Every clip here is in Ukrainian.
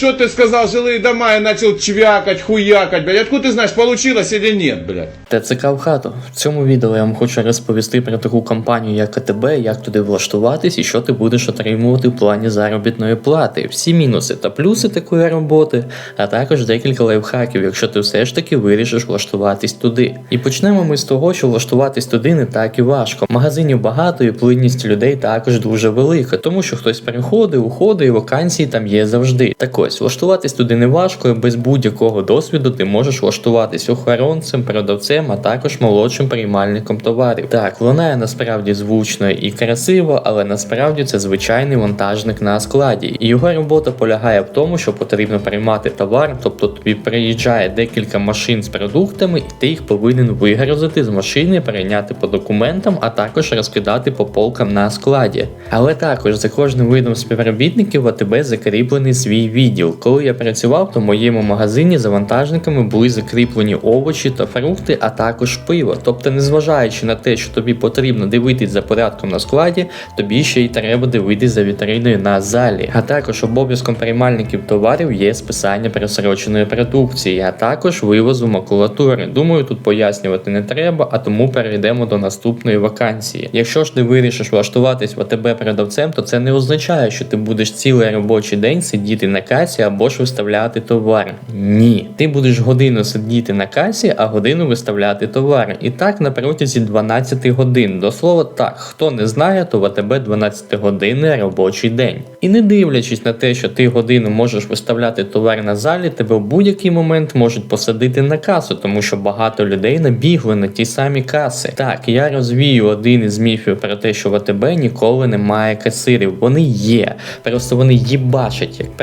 Что ты сказал, жилые дома, и начал чвякать, хуякать, блядь. Откуда ты знаешь, получилось или нет, блядь? ТЦК в хату. В цьому відео я вам хочу розповісти про таку компанію, як АТБ, як туди влаштуватись і що ти будеш отримувати в плані заробітної плати, всі мінуси та плюси такої роботи, а також декілька лайфхаків, якщо ти все ж таки вирішиш влаштуватись туди. І почнемо ми з того, що влаштуватись туди не так і важко. Магазинів багато і плинність людей також дуже велика, тому що хтось переходить, уходить, і вакансії там є завжди. Так ось, влаштуватись туди не важко, і без будь-якого досвіду ти можеш влаштуватись охоронцем, продавцем, а також молодшим приймальником товарів. Так, лунає насправді звучно і красиво, але насправді це звичайний вантажник на складі. І його робота полягає в тому, що потрібно приймати товар, тобто тобі приїжджає декілька машин з продуктами, і ти їх повинен вигрузити з машини, перейняти по документам, а також розкидати по полкам на складі. Але також за кожним видом співробітників в АТБ закріплений свій відділ. Коли я працював, то в моєму магазині за вантажниками були закріплені овочі та фрукти, а також пиво. Тобто, незважаючи на те, що тобі потрібно дивитись за порядком на складі, тобі ще й треба дивитись за вітриною на залі. А також обов'язком приймальників товарів є списання просроченої продукції, а також вивозу макулатури. Думаю, тут пояснювати не треба, а тому перейдемо до наступної вакансії. Якщо ж ти вирішиш влаштуватись в АТБ продавцем, то це не означає, що ти будеш цілий робочий день сидіти на касі або ж виставляти товар. Ні, ти будеш годину сидіти на касі, а годину виставляти товар. І так на протязі 12 годин. До слова, так, хто не знає, то в АТБ 12 годинний робочий день. І не дивлячись на те, що ти годину можеш виставляти товар на залі, тебе в будь-який момент можуть посадити на касу, тому що багато людей набігли на ті самі каси. Так, я розвію один із міфів про те, що в АТБ ніколи немає касирів. Вони є, просто вони їбачать як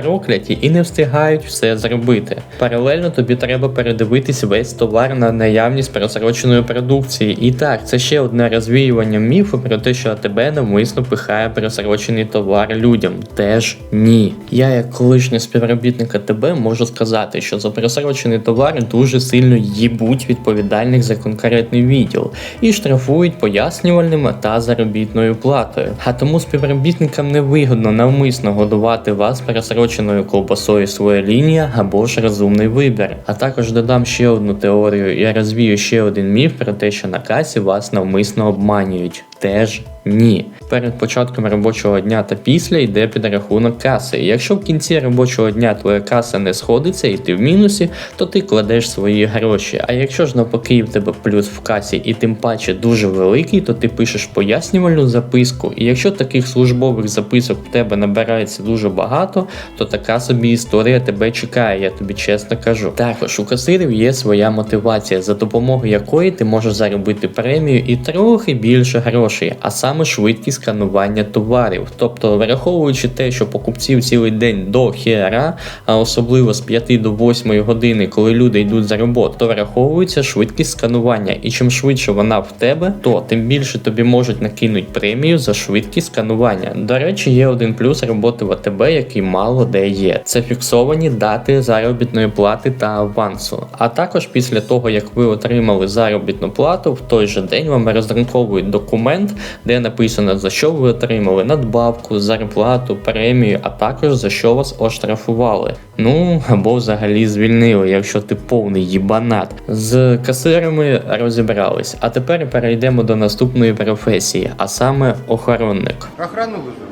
прокляті і не встигають все зробити. Паралельно тобі треба передивитись весь товар на наявність просроченої продукції. І так, це ще одне розвіювання міфу про те, що АТБ навмисно пихає просрочений товар людям. Теж ні. Я, як колишній співробітник АТБ, можу сказати, що за просрочений товар дуже сильно їбуть відповідальних за конкретний відділ і штрафують пояснювальними та заробітною платою. А тому співробітникам невигодно навмисно годувати вас просроченою ковбасою своя лінія або ж розумний вибір. А також додам ще одну теорію і розвію ще один міф про те, що на касі вас навмисно обманюють. Теж ні. Перед початком робочого дня та після йде підрахунок каси. Якщо в кінці робочого дня твоя каса не сходиться і ти в мінусі, то ти кладеш свої гроші. А якщо ж навпаки в тебе плюс в касі і тим паче дуже великий, то ти пишеш пояснювальну записку. І якщо таких службових записок в тебе набирається дуже багато, то така собі історія тебе чекає, я тобі чесно кажу. Також у касирів є своя мотивація, за допомогою якої ти можеш заробити премію і трохи більше грошей, а саме швидкість сканування товарів. Тобто, враховуючи те, що покупців цілий день до хера, а особливо з 5 до 8 години, коли люди йдуть за роботу, то враховується швидкість сканування. І чим швидше вона в тебе, то тим більше тобі можуть накинути премію за швидкість сканування. До речі, є один плюс роботи в АТБ, який мало де є. Це фіксовані дати заробітної плати та авансу. А також після того, як ви отримали заробітну плату, в той же день вам розраховують документ, де написано за що ви отримали надбавку, зарплату, премію, а також за що вас оштрафували. Ну або взагалі звільнили, якщо ти повний їбанат. З касирами розібрались. А тепер перейдемо до наступної професії, а саме охоронник. Охрану вызову.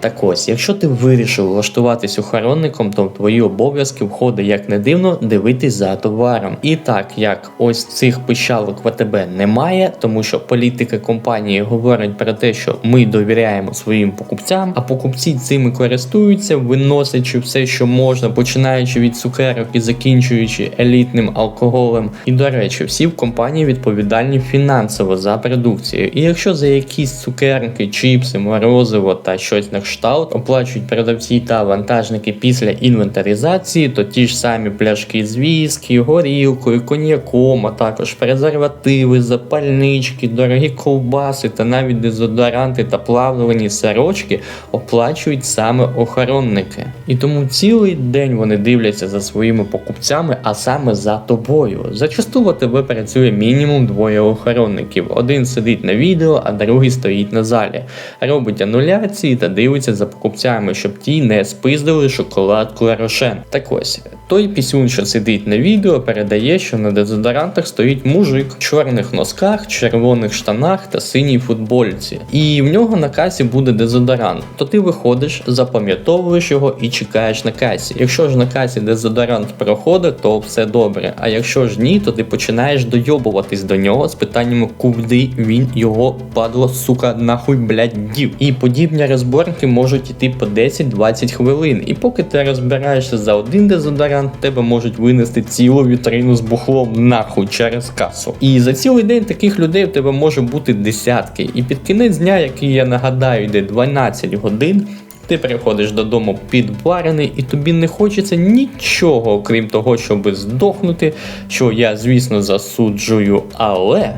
Так ось, якщо ти вирішив влаштуватись охоронником, то твої обов'язки входить, як не дивно, дивитись за товаром. І так як ось цих пищалок в АТБ немає, тому що політика компанії говорить про те, що ми довіряємо своїм покупцям, а покупці цими користуються, виносячи все, що можна, починаючи від цукерок і закінчуючи елітним алкоголем. І до речі, всі в компанії відповідальні фінансово за продукцію. І якщо за якісь цукерки, чіпси, морозиво та щось на кшталт оплачують продавці та вантажники після інвентаризації, то ті ж самі пляшки з віскі, горілкою, коньяком, а також презервативи, запальнички, дорогі ковбаси та навіть дезодоранти та плавлені сорочки оплачують саме охоронники. І тому цілий день вони дивляться за своїми покупцями, а саме за тобою. Зачасту АТБ працює мінімум двоє охоронників. Один сидить на відео, а другий стоїть на залі, робить ануляції та дивиться дивиться за покупцями, щоб ті не спиздили шоколадку Рошен. Так ось, той пісюн, що сидить на відео, передає, що на дезодорантах стоїть мужик в чорних носках, червоних штанах та синій футбольці. І в нього на касі буде дезодорант. То ти виходиш, запам'ятовуєш його і чекаєш на касі. Якщо ж на касі дезодорант проходить, то все добре. А якщо ж ні, то ти починаєш дойобуватись до нього з питаннями, куди він його падло, сука, нахуй блядь, дів. І подібні розборки можуть іти по 10-20 хвилин. І поки ти розбираєшся за один дезодорант, тебе можуть винести цілу вітрину з бухлом нахуй через касу. І за цілий день таких людей в тебе може бути десятки. І під кінець дня, який я нагадаю, йде 12 годин. Ти приходиш додому підварений, і тобі не хочеться нічого, окрім того, щоб здохнути, що я, звісно, засуджую, але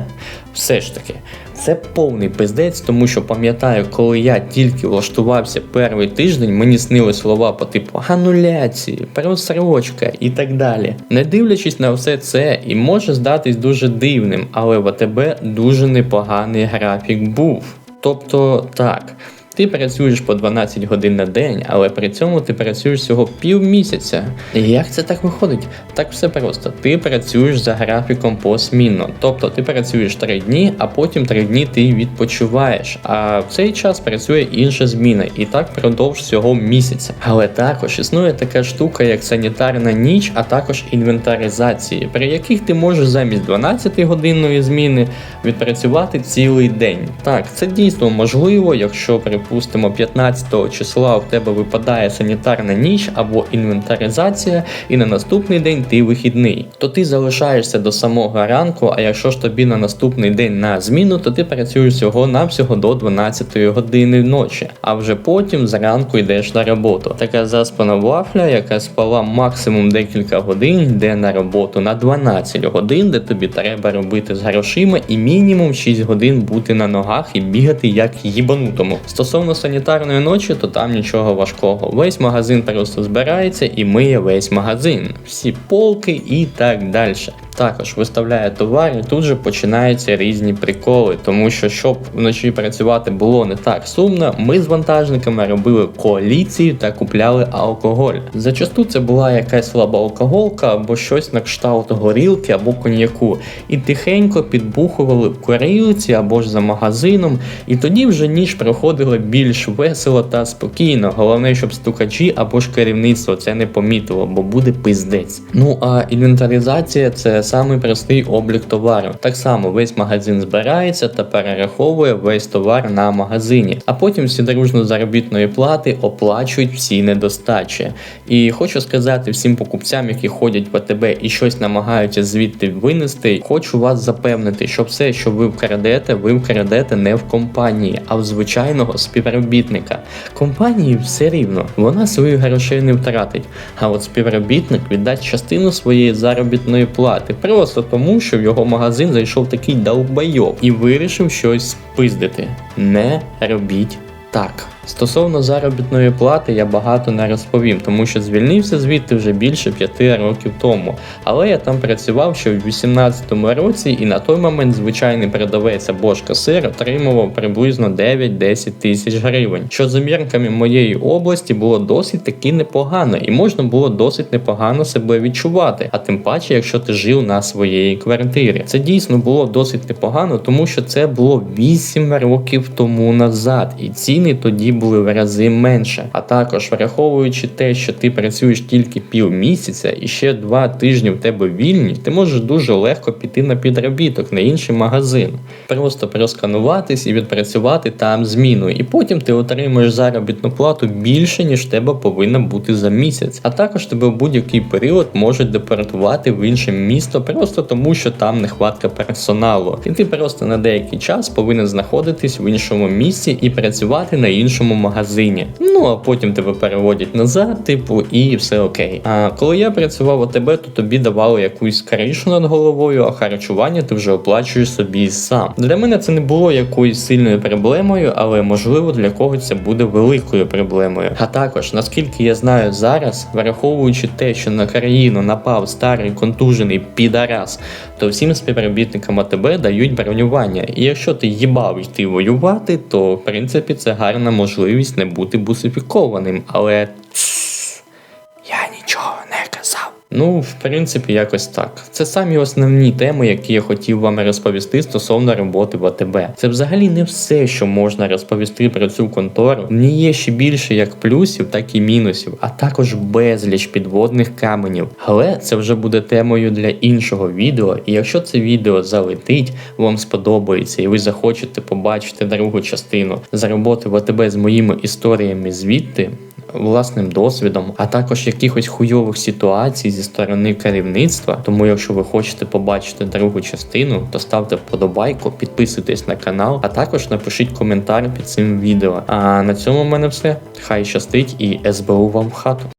все ж таки. Це повний пиздець, тому що пам'ятаю, коли я тільки влаштувався перший тиждень, мені снили слова по типу ануляції, пересрочка і так далі. Не дивлячись на все це, і може здатись дуже дивним, але в АТБ дуже непоганий графік був. Тобто так. Ти працюєш по 12 годин на день, але при цьому ти працюєш всього півмісяця. Як це так виходить? Так все просто. Ти працюєш за графіком посмінно. Тобто ти працюєш 3 дні, а потім 3 дні ти відпочиваєш. А в цей час працює інша зміна, і так продовж всього місяця. Але також існує така штука, як санітарна ніч, а також інвентаризації, при яких ти можеш замість 12-годинної зміни відпрацювати цілий день. Так, це дійсно можливо, якщо припустимо 15 числа в тебе випадає санітарна ніч або інвентаризація, і на наступний день ти вихідний, то ти залишаєшся до самого ранку. А якщо ж тобі на наступний день на зміну, то ти працюєш всього навсього до 12 години ночі, а вже потім зранку йдеш на роботу. Така заспана вафля, яка спала максимум декілька годин, йде на роботу на 12 годин, де тобі треба робити з грошима, і мінімум 6 годин бути на ногах і бігати як їбанутому. Санітарної ночі, то там нічого важкого. Весь магазин просто збирається і миє весь магазин, всі полки і так далі. Також виставляє товар, і тут же починаються різні приколи, тому що щоб вночі працювати було не так сумно, ми з вантажниками робили коаліцію та купляли алкоголь. Зачасту це була якась слаба алкоголка або щось на кшталт горілки або коньяку, і тихенько підбухували в курилці або ж за магазином, і тоді вже ніж проходила більш весело та спокійно. Головне, щоб стукачі або ж керівництво це не помітило, бо буде пиздець. Ну а інвентаризація це самий простий облік товару. Так само весь магазин збирається та перераховує весь товар на магазині, а потім всі дружно заробітної плати оплачують всі недостачі. І хочу сказати всім покупцям, які ходять в АТБ і щось намагаються звідти винести. Хочу вас запевнити, що все, що ви вкрадете, ви вкрадете не в компанії, а в звичайного співробітника. Компанії все рівно, вона своїх грошей не втратить. А от співробітник віддасть частину своєї заробітної плати, просто тому, що в його магазин зайшов такий долбайов і вирішив щось спиздити. Не робіть так. Стосовно заробітної плати я багато не розповім, тому що звільнився звідти вже більше п'яти років тому. Але я там працював ще в 18-му році, і на той момент звичайний продавець або ж касир отримував приблизно 9-10 тисяч гривень, що за мірками моєї області було досить таки непогано, і можна було досить непогано себе відчувати. А тим паче, якщо ти жив на своїй квартирі. Це дійсно було досить непогано, тому що це було 8 років тому назад, і ціни тоді були в рази менше. А також враховуючи те, що ти працюєш тільки півмісяця і ще два тижні в тебе вільні, ти можеш дуже легко піти на підробіток на інший магазин, просто проскануватись і відпрацювати там зміну, і потім ти отримуєш заробітну плату більше, ніж тебе повинна бути за місяць. А також тебе в будь-який період можуть депортувати в інше місто, просто тому, що там нехватка персоналу. І ти просто на деякий час повинен знаходитись в іншому місці і працювати на іншому магазині. Ну а потім тебе переводять назад, типу, і все окей. А коли я працював у тебе, то тобі давали якусь кришу над головою, а харчування ти вже оплачуєш собі сам. Для мене це не було якоюсь сильною проблемою, але можливо для когось це буде великою проблемою. А також, наскільки я знаю зараз, враховуючи те, що на країну напав старий контужений підарас, то всім співробітникам АТБ дають бронювання. І якщо ти їбав йти воювати, то в принципі це гарна можливість можливість не бути бусифікованим, але Ну, в принципі, якось так. Це самі основні теми, які я хотів вам розповісти стосовно роботи в АТБ. Це взагалі не все, що можна розповісти про цю контору. В ній є ще більше як плюсів, так і мінусів, а також безліч підводних каменів. Але це вже буде темою для іншого відео. І якщо це відео залетить, вам сподобається, і ви захочете побачити другу частину за роботи в АТБ з моїми історіями звідти власним досвідом, а також якихось хуйових ситуацій зі сторони керівництва. Тому, якщо ви хочете побачити другу частину, то ставте вподобайку, підписуйтесь на канал, а також напишіть коментар під цим відео. А на цьому в мене все. Хай щастить і СБУ вам в хату.